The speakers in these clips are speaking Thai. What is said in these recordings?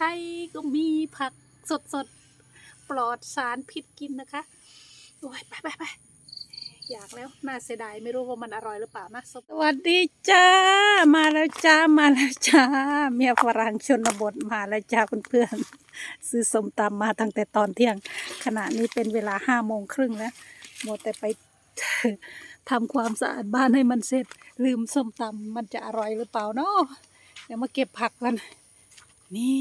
ไทยก็มีผักสดสดปลอดสารพิษกินนะคะ โอ้ยไปไปไปอยากแล้ว น่าเสียดายไม่รู้ว่ามันอร่อยหรือเปล่านะ สวัสดีจ้า มาแล้วจ้า มาแล้วจ้า เมียฝรั่งชนบทมาแล้วจ้าเพื่อนๆซื้อสมตำมาตั้งแต่ตอนเที่ยง ขณะนี้เป็นเวลาห้าโมงครึ่งแล้วหมดแต่ไปทำความสะอาดบ้านให้มันเสร็จ ลืมส้มตำมันจะอร่อยหรือเปล่าเนาะเดี๋ยวมาเก็บผักกัน นี่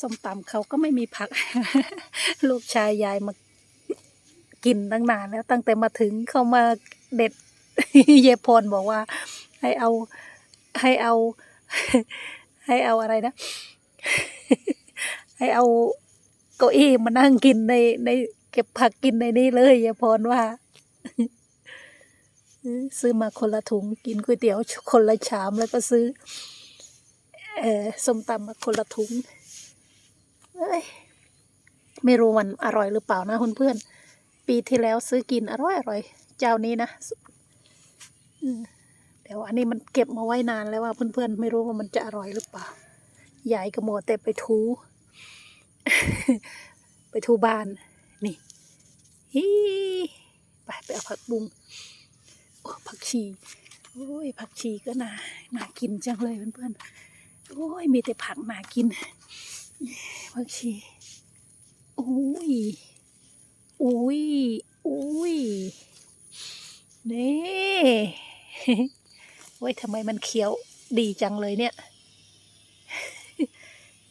ส้มตำเขาก็ไม่มีผัก ลูกชายยายมากินตั้งนานแล้วตั้งแต่มาถึงเขามาเด็ดเยพรบอกว่า ให้เอาให้เอา ให้เอาอะไรนะ ให้เอาเก้าอี้มานั่งกินในใน เก็บผักกินในนี้เลยยายพรว่าซื้อมาคนละถุงกินก๋วยเตี๋ยวคนละชามแล้วก็ซื้อ เออส้มตำมาคนละถุงเอ้ยไม่รู้มันอร่อยหรือเปล่านะคุณเพื่อนๆปีที่แล้วซื้อกินอร่อยอร่อยเจ้านี้นะอืมแต่ว่าอันนี้มันเก็บมาไว้นานแล้วว่าเพื่อนๆไม่รู้ว่ามันจะอร่อยหรือเปล่ายายก็มัวแต่ไปทู ไปทูบ้าน นี่ฮีไปไปเอาผักบุ้งผักชี โอ้ยผักชีก็น่าน่ากินจังเลยเพื่อนๆ โอ้ย มีแต่ผักมากินผักชีโอ้ยโอ้ยโอ้ยนี่โอ้ยทำไมมันเขียวดีจังเลยเนี่ย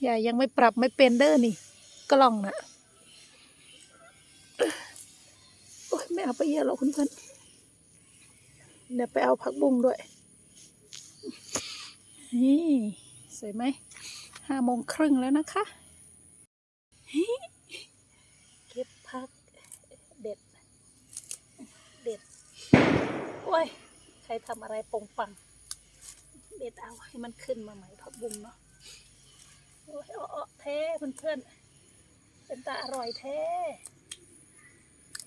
อย่ายังไม่ปรับไม่เป็นเด้อนี่ กล้องนะโอ้ยไม่เอาไปเยอะหรอกคุณเพื่อนเดี๋ยวไปเอาผักบุ้งด้วยนี่ สวยไหมห้าโมงครึ่งแล้วนะคะ เก็บผัก เด็ด เด็ด โอ้ย ใครทำอะไรปงปัง เด็ดเอาให้มันขึ้นมาใหม่ผักบุ้งเนาะ โอ้ยอ้อๆแท้เพื่อนๆ เป็นตาอร่อยแท้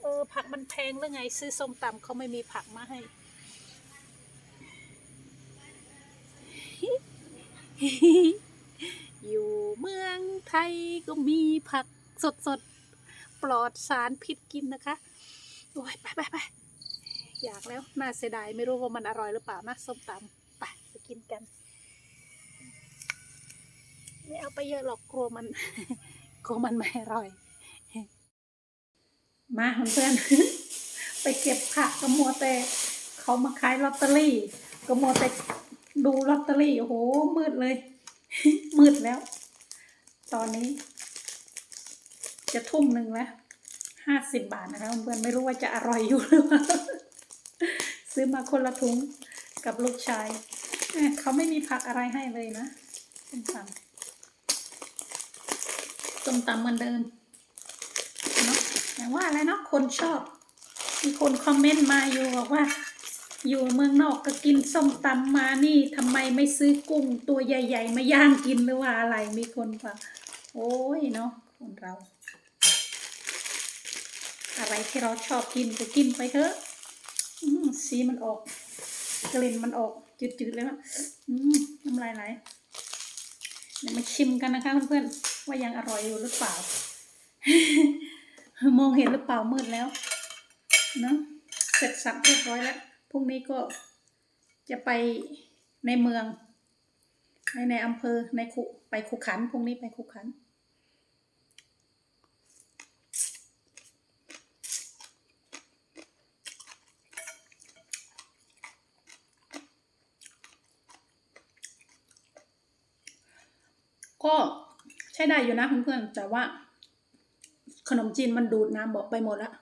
เออผักมันแพงหรือไง ซื้อส้มตำเขาไม่มีผักมาให้ อยู่เมืองไทยก็มีผักสดสดปลอดสารพิษกินนะคะ โอ้ยไปไปไปอยากแล้ว น่าเสียดายไม่รู้ว่ามันอร่อยหรือเปล่านะส้มตำไปไปกินกัน ไม่เอาไปเยอะหรอกกลัวมันกลัวมันไม่อร่อย มาเพื่อนไปเก็บผักกระมัวแต่เขามาขายลอตเตอรี่กระมัวแต่ ดูลอตเตอรี่โอ้โห มืดเลย มืดแล้ว ตอนนี้ จะทุ่มหนึ่งแล้วห้าสิบบาทนะคะเพื่อนไม่รู้ว่าจะอร่อยอยู่หรือเปล่าซื้อมาคนละถุงกับลูกชายเเขาไม่มีผักอะไรให้เลยนะส้มตำส้มตำเหมือนเดิมเนาะอย่ว่าอะไรเนาะคนชอบ มีคนคอมเมนต์มาอยู่บอกว่า อยู่เมืองนอกก็กินส้มตำมานี่ทำไมไม่ซื้อกุ้งตัวใหญ่ ๆ มาย่างกินหรือว่าอะไรมีคนว่าโอ้ยเนาะคนเรา อะไรที่เราชอบกินก็กินไปเถอะสีมันออก กลิ่นมันออก จืดๆเลยว่าน้ำลายไหลเดี๋ยวมาชิมกันนะคะเพื่อนๆว่ายังอร่อยอยู่หรือเปล่า มองเห็นหรือเปล่ามืดแล้วเนอะเสร็จสับเรียบร้อยแล้ว รุ่งนี้ก็จะไปในเมือง ในในอำเภอในคุไปคุขันพรุ่งนี้ไปคุขัน ก็ใช้ได้อยู่นะเพื่อนๆแต่ว่าขนมจีนมันดูดน้ำบอกไปหมดแล้ว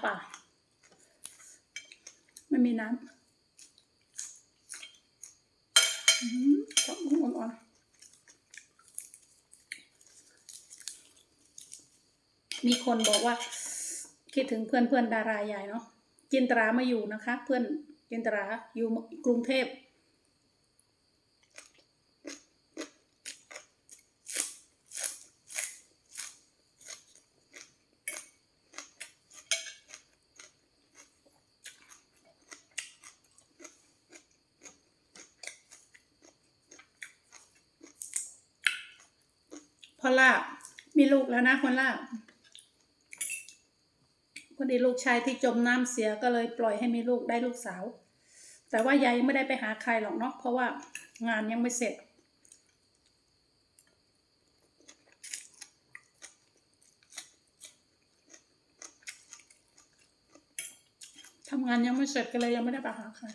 ตำป่าไม่มีน้ำอืมก็อ่อนๆมีคนบอกว่า คิดถึงเพื่อนเพื่อนดาราใหญ่เนาะจินตรามาอยู่นะคะ เพื่อนจินตราอยู่กรุงเทพ อลล่ามีลูกแล้วนะพอลล่าพอดีลูกชายที่จมน้ำเสียก็เลยปล่อยให้มีลูกได้ลูกสาว แต่ว่ายายไม่ได้ไปหาใครหรอกเนาะเพราะว่างานยังไม่เสร็จทำงานยังไม่เสร็จก็เลยยังไม่ได้ไปหาใคร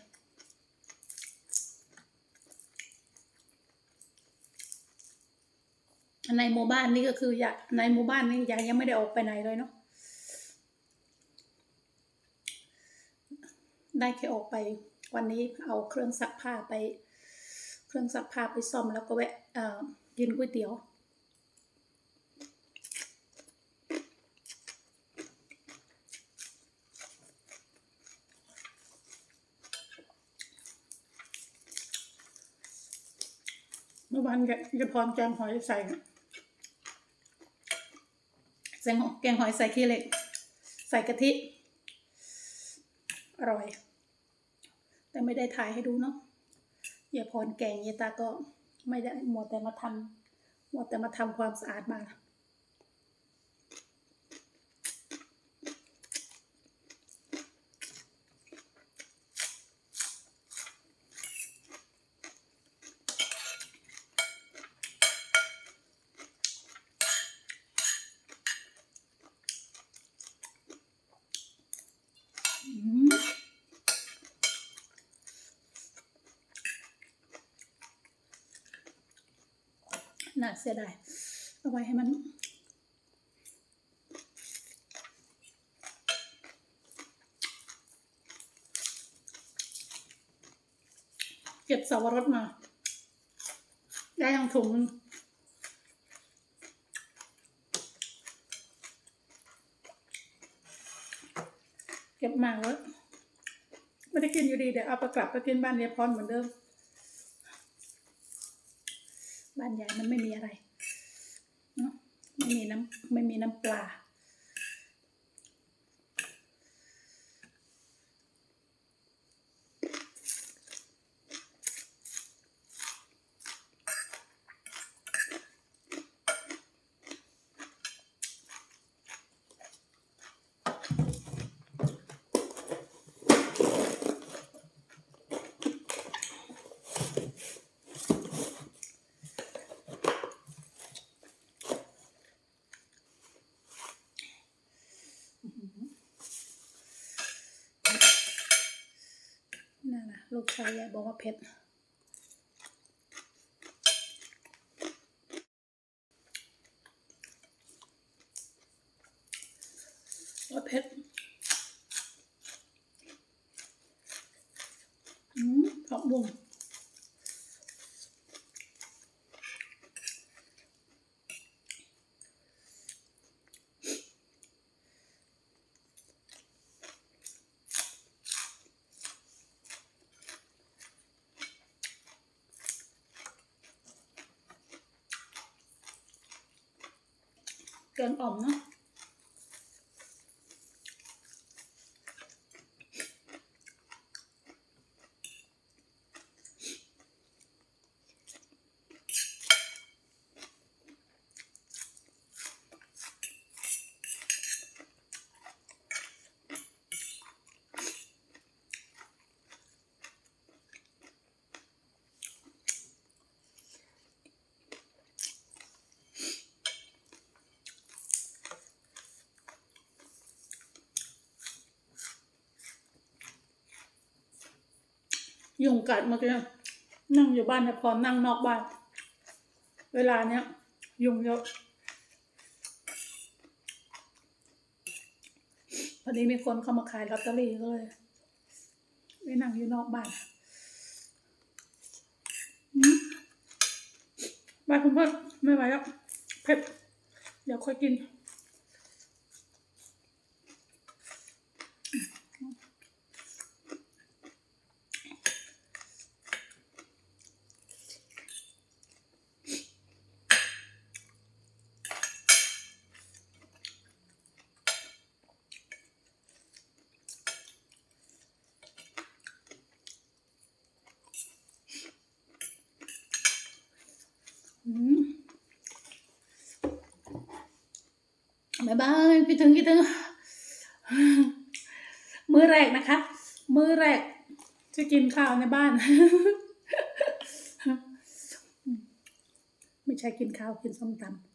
ในหมู่บ้านนี่ก็คืออยากในหมู่บ้านนี่ยายยังไม่ได้ออกไปไหนเลยเนาะได้แค่ออกไปวันนี้เอาเครื่องซักผ้าไป เครื่องซักผ้าไปซ่อมแล้วก็แวะกินก๋วยเตี๋ยวเมื่อวานแกแกพรแกงหอยใส่ แกงหอยแกงหอยใส่ขี้เหล็ก ใส่กะทิ อร่อย แต่ไม่ได้ถ่ายให้ดูเนาะอย่าพรแกงเยตาก็ไม่ได้หมดแต่มาทำหมดแต่มาทำความสะอาดมา อืม น่าเสียดายเอาไว้ให้มัน เก็บสาวรสมา ได้ทั้งถุงนึงเก็บมาแล้วไม่ได้กินอยู่ดีเดี๋ยวเอาไปกลับไปกินบ้านเรียพรเหมือนเดิม บ้านใหญ่ มันไม่มีอะไรเนาะไม่มีน้ำไม่มีน้ำปลา ลูกชายยายบอกว่าเผ็ดว่าเผ็ดอืมผักบุ้ง แกงอ่อมเนาะ ยุงกัดเมื่อกี้นั่งอยู่บ้านแต่พอนั่งนอกบ้าน เวลาเนี้ย ยุงเยอะพอดีมีคนเข้ามาขายลอตเตอรี่ก็เลยไปนั่งอยู่นอกบ้านบ้านคุณพ่อไม่ไหวแล้วเผ็ดเดี๋ยวค่อยกิน อืม บ๊ายบายคิดถึงคิดถึง มื้อแรกนะคะ มื้อแรกจะกินข้าวในบ้าน ไม่ใช่กินข้าวกินส้มตำ